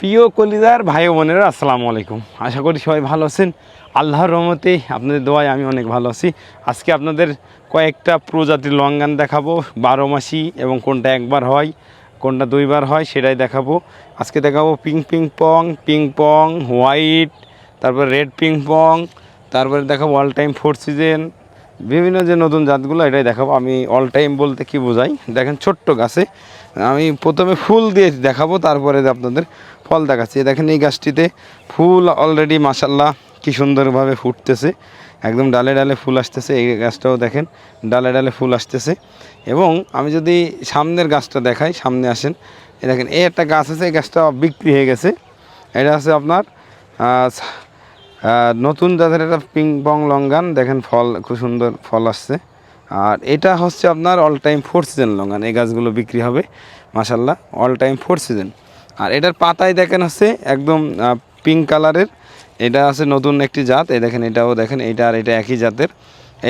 প্রিয় কলিদার ভাই বোনেরা, আসসালামু আলাইকুম। আশা করি সবাই ভালো আছেন। আল্লাহর রহমতে আপনাদের দোয়ায় আমি অনেক ভালো আছি। আজকে আপনাদের কয়েকটা প্রজাতির লঙ্গান দেখাবো, বারো মাসি এবং কোনটা একবার হয়, কোনটা দুইবার হয় সেটাই দেখাবো। আজকে দেখাবো ping ping pong ping pong, white, তারপর রেড পিং পং, তারপরে দেখাবো অল টাইম ফোর সিজন বিভিন্ন যে নতুন জাতগুলো এটাই দেখাবো। আমি অল টাইম বলতে কি বোঝাই? দেখেন ছোট্ট গাছে। আমি প্রথমে ফুল দিয়ে দেখাবো, তারপরে আপনাদের ফল দেখাচ্ছি। দেখেন এই গাছটিতে ফুল অলরেডি মাসাল্লাহ কি সুন্দরভাবে ফুটতেছে। একদম ডালে ডালে ফুল আসতেছে, এই গাছটাও দেখেন, ডালে ডালে ফুল আসতেছে। এবং আমি যদি সামনের গাছটা দেখাই, সামনে আসেন এ দেখেন, এই একটা গাছ আছে, এই গাছটা বিক্রি হয়ে গেছে। এটা আছে আপনার নতুন জাতের একটা পিং পং লঙ্গান। দেখেন ফল, খুব সুন্দর ফল আসছে। আর এটা হচ্ছে আপনার all time four season longan এই গাছগুলো বিক্রি হবে মাসাল্লাহ অল টাইম ফোর সিজন আর এটার পাতায় দেখেন হচ্ছে একদম পিঙ্ক কালারের এটা আছে নতুন একটি জাত, এই দেখেন এটাও দেখেন, এটা আর এটা একই জাতের।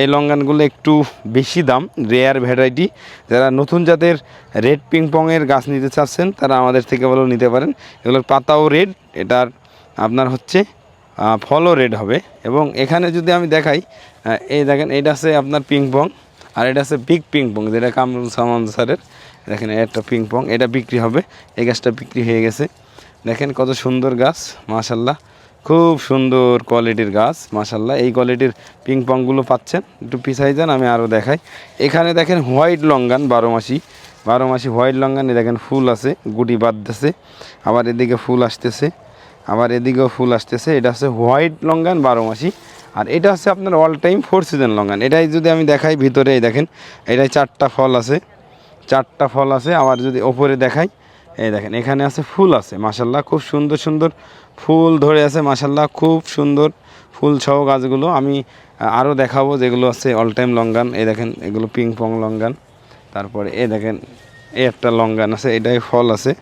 এই লঙ্গানগুলো একটু বেশি দাম রেয়ার ভ্যারাইটি যারা নতুন জাতের রেড পিং পংয়ের গাছ নিতে চাচ্ছেন, তারা আমাদের থেকে বলেও নিতে পারেন। এগুলোর পাতাও রেড এটার আপনার হচ্ছে ফলও রেড হবে। এবং এখানে যদি আমি দেখাই এই দেখেন, এটা আছে আপনার পিং পং আর এটা আছে বিগ পিং পং যেটা কামরুল সামান স্যারের। দেখেন, একটা পিং পং এটা বিক্রি হবে। এই গাছটা বিক্রি হয়ে গেছে। দেখেন, কত সুন্দর গাছ মাশাল্লাহ খুব সুন্দর কোয়ালিটির গাছ মাশাল্লাহ এই কোয়ালিটির পিং পংগুলো পাচ্ছেন। একটু পিছাই যান, আমি আরও দেখাই। এখানে দেখেন হোয়াইট লঙ্গান বারো মাসি। বারো মাসি হোয়াইট লঙ্গান দেখেন, ফুল আছে, গুটি বাঁধতেছে। আবার এদিকে ফুল আসতেছে। আবার এদিকেও ফুল আসতেছে। এটা হচ্ছে হোয়াইট লঙ্গান বারো মাসি। আর এটা হচ্ছে আপনার all time four season longan এটাই যদি আমি দেখাই ভিতরে দেখেন, এটাই চারটা ফল আছে। চারটা ফল আছে, আবার যদি ওপরে দেখাই, এই দেখেন, এখানে আছে ফুল আছে মাসাল্লাহ খুব সুন্দর সুন্দর ফুল ধরে আছে মাসাল্লাহ খুব সুন্দর ফুল সহ গাছগুলো। আমি আরও দেখাবো যেগুলো আছে অল টাইম লঙ্গান এই দেখেন, এগুলো পিং পং লঙ্গান তারপরে এ দেখেন এ একটা লঙ্গান আছে, এটাই ফল আছে।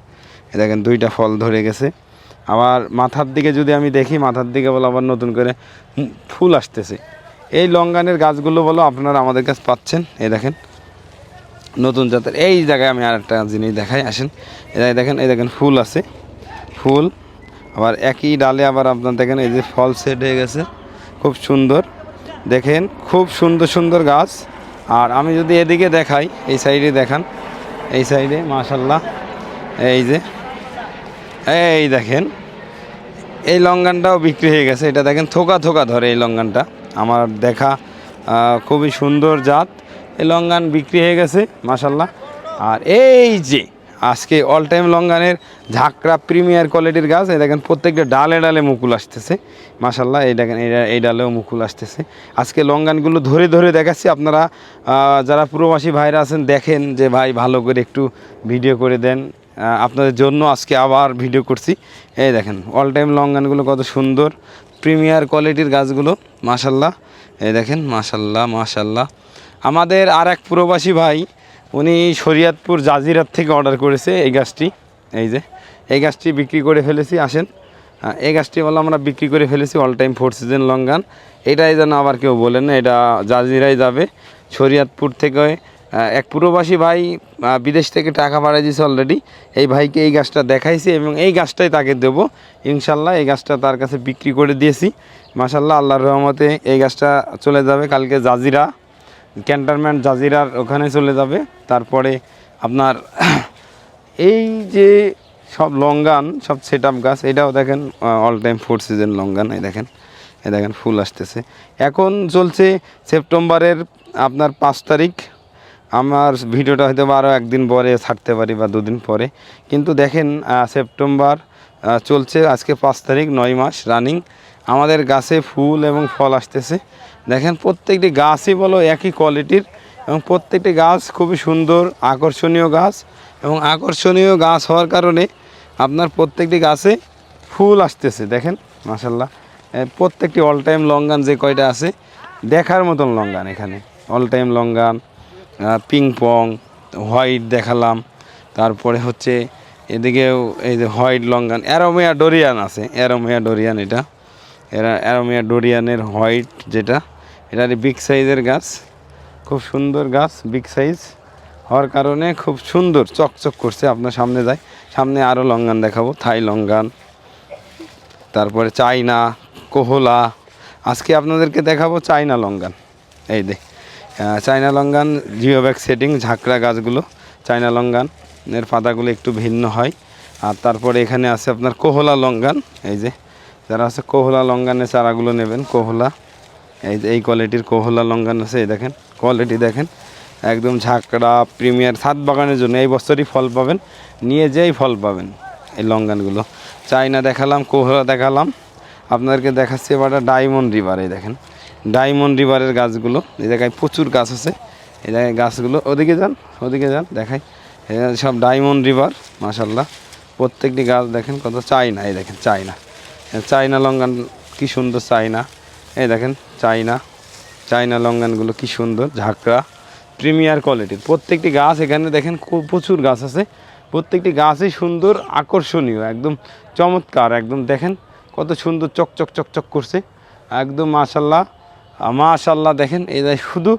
এ দেখেন, দুইটা ফল ধরে গেছে। আবার মাথার দিকে যদি আমি দেখি, মাথার দিকে বলো আবার নতুন করে ফুল আসতেছে। এই লঙ্গানের গাছগুলো বলো আপনারা আমাদের কাছে পাচ্ছেন। এই দেখেন, নতুন জাতের। এই জায়গায় আমি আর একটা জিনিস দেখাই, আসেন। এই দেখেন এই দেখেন, ফুল আছে। ফুল, আবার একই ডালে আবার আপনার দেখেন, এই যে ফল সেট হয়ে গেছে। খুব সুন্দর। দেখেন, খুব সুন্দর সুন্দর গাছ। আর আমি যদি এদিকে দেখাই, এই সাইডে দেখান। এই সাইডে মাশাল্লাহ এই যে এই দেখেন, এই লঙ্গানটাও বিক্রি হয়ে গেছে। এটা দেখেন, থোকা থোকা ধরে এই লঙ্গানটা। আমার দেখা খুবই সুন্দর জাত। এই লঙ্গান বিক্রি হয়ে গেছে মাসাল্লাহ আর এই যে, আজকে অল টাইম লঙ্গানের ঝাঁকড়া প্রিমিয়ার কোয়ালিটির গাছ, এই দেখেন, প্রত্যেকটা ডালে ডালে মুকুল আসতেছে। মাসাল্লাহ এই দেখেন, এই ডালেও মুকুল আসতেছে। আজকে লঙ্গানগুলো ধরে ধরে দেখাচ্ছি আপনারা যারা প্রবাসী ভাইরা আছেন, দেখেন যে ভাই ভালো করে একটু ভিডিও করে দেন। আপনাদের জন্য আজকে আবার ভিডিও করছি। এই দেখেন অল টাইম লং গানগুলো কত সুন্দর প্রিমিয়ার কোয়ালিটির গাছগুলো, মাশাল্লাহ। এই দেখেন, মাশাল্লাহ মাশাল্লাহ। আমাদের আর এক প্রবাসী ভাই, উনি শরিয়াতপুর জাজিরাত থেকে অর্ডার করেছে এই গাছটি। এই যে, এই গাছটি বিক্রি করে ফেলেছি, আসেন। এই গাছটি বলে আমরা বিক্রি করে ফেলেছি all time four season longan. এটাই যেন আবার কেউ বলেন এটা জাজিরাই যাবে, শরিয়াতপুর থেকে এক প্রবাসী ভাই বিদেশ থেকে টাকা পাঠিয়ে দিয়েছে অলরেডি এই ভাইকে এই গাছটা দেখাইছি এবং এই গাছটাই তাকে দেবো। ইনশাল্লাহ এই গাছটা তার কাছে বিক্রি করে দিয়েছি। মাসাল্লাহ আল্লাহর রহমতে এই গাছটা চলে যাবে কালকে জাজিরা, ক্যান্টনমেন্ট জাজিরার ওখানে চলে যাবে। তারপরে আপনার এই যে সব লঙ্গান, সব সেট গাছ, এটাও দেখেন all time four season longan, এই দেখেন এই দেখেন, ফুল আসতেছে। এখন চলছে সেপ্টেম্বরের আপনার পাঁচ তারিখ। আমার ভিডিওটা হয়তো আরও একদিন পরে ছাড়তে পারি বা দুদিন পরে। কিন্তু দেখেন সেপ্টেম্বর চলছে আজকে পাঁচ তারিখ, নয় মাস রানিং আমাদের গাছে ফুল এবং ফল আসতেছে। দেখেন, প্রত্যেকটি গাছই বলো একই কোয়ালিটির এবং প্রত্যেকটি গাছ খুবই সুন্দর, আকর্ষণীয় গাছ এবং আকর্ষণীয় গাছ হওয়ার কারণে আপনার প্রত্যেকটি গাছে ফুল আসতেছে। দেখেন মাসাল্লাহ প্রত্যেকটি অল টাইম লঙ্গান যে কয়টা আছে, দেখার মতন লঙ্গান এখানে। All time longan ping pong white দেখালাম। তারপরে হচ্ছে এদিকেও এই যে হোয়াইট লঙ্গান অ্যারোমিয়া ডোরিয়ান আছে অ্যারোমিয়া ডোরিয়ান এটা। এরা অ্যারোমিয়া ডোরিয়ানের হোয়াইট যেটা, এটা বিগ সাইজের গাছ, খুব সুন্দর গাছ বিগ সাইজ হওয়ার কারণে খুব সুন্দর, চকচক করছে, আপনার সামনে যায়। সামনে আরও লঙ্গান দেখাবো, থাই লঙ্গান তারপরে চাইনা, কোহলা। আজকে আপনাদেরকে দেখাবো চাইনা লঙ্গান এই দে China longan geo bag setting, ঝাঁকড়া গাছগুলো, চাইনা লঙ্গান। এর পাতাগুলো একটু ভিন্ন হয়। আর তারপরে এখানে আছে আপনার কোহলা লঙ্গান, এই যে। যারা আছে কোহলা লঙ্গানের চারাগুলো নেবেন, কোহলা, এই যে, এই কোয়ালিটির কোহলা লঙ্গান আছে, এই দেখেন, কোয়ালিটি দেখেন। একদম ঝাঁকড়া, প্রিমিয়ার, ছাদ বাগানের জন্য এই বছরই ফল পাবেন, নিয়ে যেই ফল পাবেন এই লঙ্গানগুলো। চাইনা দেখালাম, কোহলা দেখালাম। আপনাদেরকে দেখাচ্ছি এবার ডায়মন্ড রিভার, এই দেখেন। ডায়মন্ড রিভারের গাছগুলো, এই জায়গায় প্রচুর গাছ আছে, এই জায়গায় গাছগুলো, ওদিকে যান ওদিকে যান, দেখাই। সব ডায়মন্ড রিভার মাসাল্লাহ প্রত্যেকটি গাছ দেখেন কত চাইনা এই দেখেন চাইনা চাইনা লঙ্গান কি সুন্দর চাইনা এই দেখেন চাইনা চাইনা লঙ্গানগুলো কি সুন্দর, ঝাঁকড়া, প্রিমিয়ার কোয়ালিটির। প্রত্যেকটি গাছ এখানে দেখেন প্রচুর গাছ আছে। প্রত্যেকটি গাছই সুন্দর, আকর্ষণীয়, একদম চমৎকার, একদম দেখেন কত সুন্দর চকচক চকচক করছে। একদম মাশাল্লাহ মাশাল্লাহ দেখেন, এই শুধু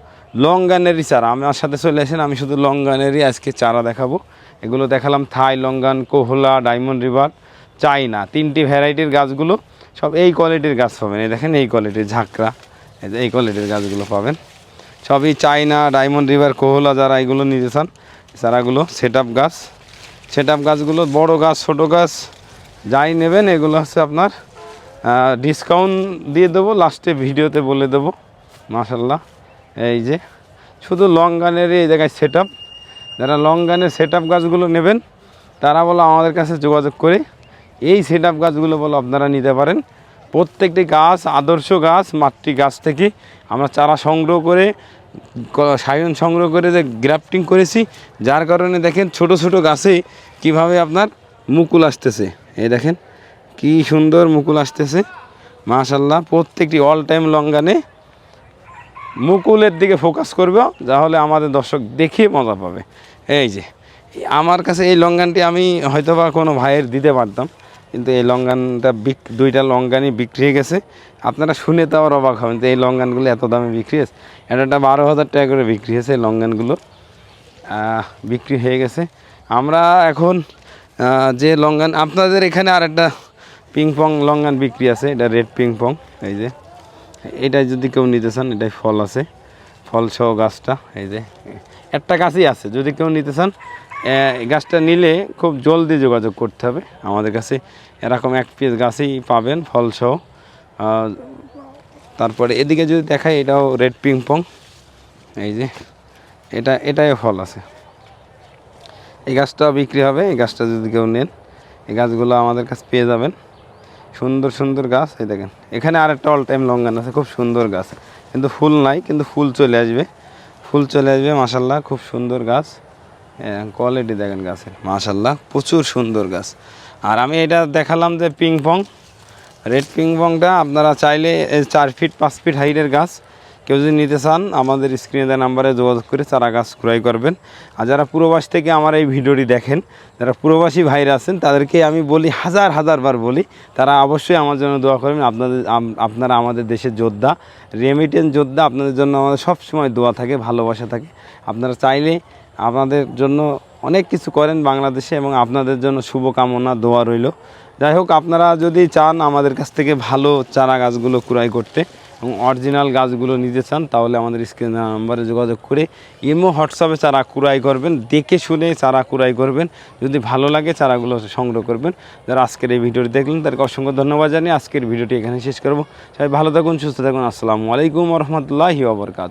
লঙ্গানেরই চারা। আমার সাথে চলে আসেন, আমি শুধু লঙ্গানেরই আজকে চারা দেখাবো। এগুলো দেখালাম Thai, longan, Kohala diamond river China, তিনটি ভ্যারাইটির গাছগুলো, সব এই কোয়ালিটির গাছ পাবেন। এই দেখেন, এই কোয়ালিটির ঝাঁকড়া, এই এই কোয়ালিটির গাছগুলো পাবেন। সবই চাইনা ডায়মন্ড রিভার কোহলা যারা এগুলো নিতে চান, চারাগুলো সেট আপ গাছ। সেট আপ গাছগুলো বড় গাছ, ছোট গাছ, যাই নেবেন, এগুলো হচ্ছে আপনার ডিসকাউন্ট দিয়ে দেবো লাস্টে ভিডিওতে বলে দেবো মাশাল্লাহ এই যে, শুধু লং গানের এই জায়গায় সেট যারা লং গানের সেট গাছগুলো নেবেন, তারা বলো আমাদের কাছে যোগাযোগ করে, এই সেট গাছগুলো বলো আপনারা নিতে পারেন। প্রত্যেকটি গাছ, আদর্শ গাছ, মাতৃ গাছ থেকে আমরা চারা সংগ্রহ করে সায়ন সংগ্রহ করে যে গ্রাফটিং করেছি, যার কারণে দেখেন ছোট ছোট গাছে কীভাবে আপনার মুকুল আসতেছে। এই দেখেন কি সুন্দর মুকুল আসতেছে। মাশাল্লাহ প্রত্যেকটি অল টাইম লঙ্গানে মুকুলের দিকে ফোকাস করবে তাহলে আমাদের দর্শক দেখে মজা পাবে। এই যে, আমার কাছে এই লঙ্গানটি আমি হয়তো বা কোনো ভাইয়ের দিতে পারতাম, কিন্তু এই লঙ্গানটা বিক, দুইটা লঙ্গানই বিক্রি হয়ে গেছে। আপনারা শুনে তো আবার অবাক হবেন যে এই লঙ্গানগুলো এত দামে বিক্রি হয়েছে। এটা একটা বারো হাজার টাকা করে বিক্রি হয়েছে এই লঙ্গানগুলো বিক্রি হয়ে গেছে। আমরা এখন যে লঙ্গান আপনাদের এখানে আর একটা পিংপং লঙ্গান বিক্রি আছে, এটা রেড পিংপং এই যে। এটা যদি কেউ নিতে চান, এটাই ফল আছে। ফল সহ গাছটা, এই যে। একটা গাছই আছে, যদি কেউ নিতে চান গাছটা নিলে খুব জলদি যোগাযোগ করতে হবে। আমাদের কাছে এরকম এক পিস গাছই পাবেন ফল সহ। তারপরে এদিকে যদি দেখাই, এটাও রেড পিংপং এই যে। এটা, এটাই ফল আছে। এই গাছটা বিক্রি হবে, এই গাছটা যদি কেউ নেন, এই গাছগুলো আমাদের কাছে পেয়ে যাবেন। সুন্দর সুন্দর গাছ, এই দেখেন। এখানে আরেকটা অল টাইম লঙ্গান আছে, খুব সুন্দর গাছ। কিন্তু ফুল নাই, কিন্তু ফুল চলে আসবে। ফুল চলে আসবে মাসাল্লাহ খুব সুন্দর গাছ। কোয়ালিটি দেখেন গাছের মাসাল্লাহ প্রচুর সুন্দর গাছ। আর আমি এটা দেখালাম যে পিং পং রেড পিং পংটা আপনারা চাইলে চার ফিট পাঁচ ফিট হাইটের গাছ। কেউ যদি নিতে চান, আমাদের স্ক্রিনে দেওয়া নাম্বারে যোগাযোগ করে চারা গাছ ক্রয় করবেন। আর যারা পুরোবাস থেকে আমার এই ভিডিওটি দেখেন, যারা পুরোবাসী ভাইরা আছেন, তাদেরকে আমি বলি, হাজার হাজার বার বলি, তারা অবশ্যই আমার জন্য দোয়া করবেন। আপনাদের আপনারা আমাদের দেশের যোদ্ধা রেমিটেন্স যোদ্ধা, আপনাদের জন্য আমাদের সব সময় দোয়া থাকে, ভালোবাসা থাকে। আপনারা চাইলে আপনাদের জন্য অনেক কিছু করেন বাংলাদেশে এবং আপনাদের জন্য শুভকামনা, দোয়া রইল। যাই হোক, আপনারা যদি চান আমাদের কাছ থেকে ভালো চারা গাছগুলো ক্রয় করতে এবং অরিজিনাল গাছগুলো নিতে চান, তাহলে আমাদের স্ক্রিন নাম্বারে যোগাযোগ করে ইমো, হোয়াটসঅ্যাপে চারা কুড়াই করবেন, দেখে শুনে চারা কুড়াই করবেন, যদি ভালো লাগে চারাগুলো সংগ্রহ করবেন। যারা আজকের এই ভিডিওটি দেখলেন, তাদেরকে অসংখ্য ধন্যবাদ জানিয়ে আজকের ভিডিওটি এখানে শেষ করব। সবাই ভালো থাকুন, সুস্থ থাকুন, আসসালামু আলাইকুম রহমতুল্লাহি ওবরকাত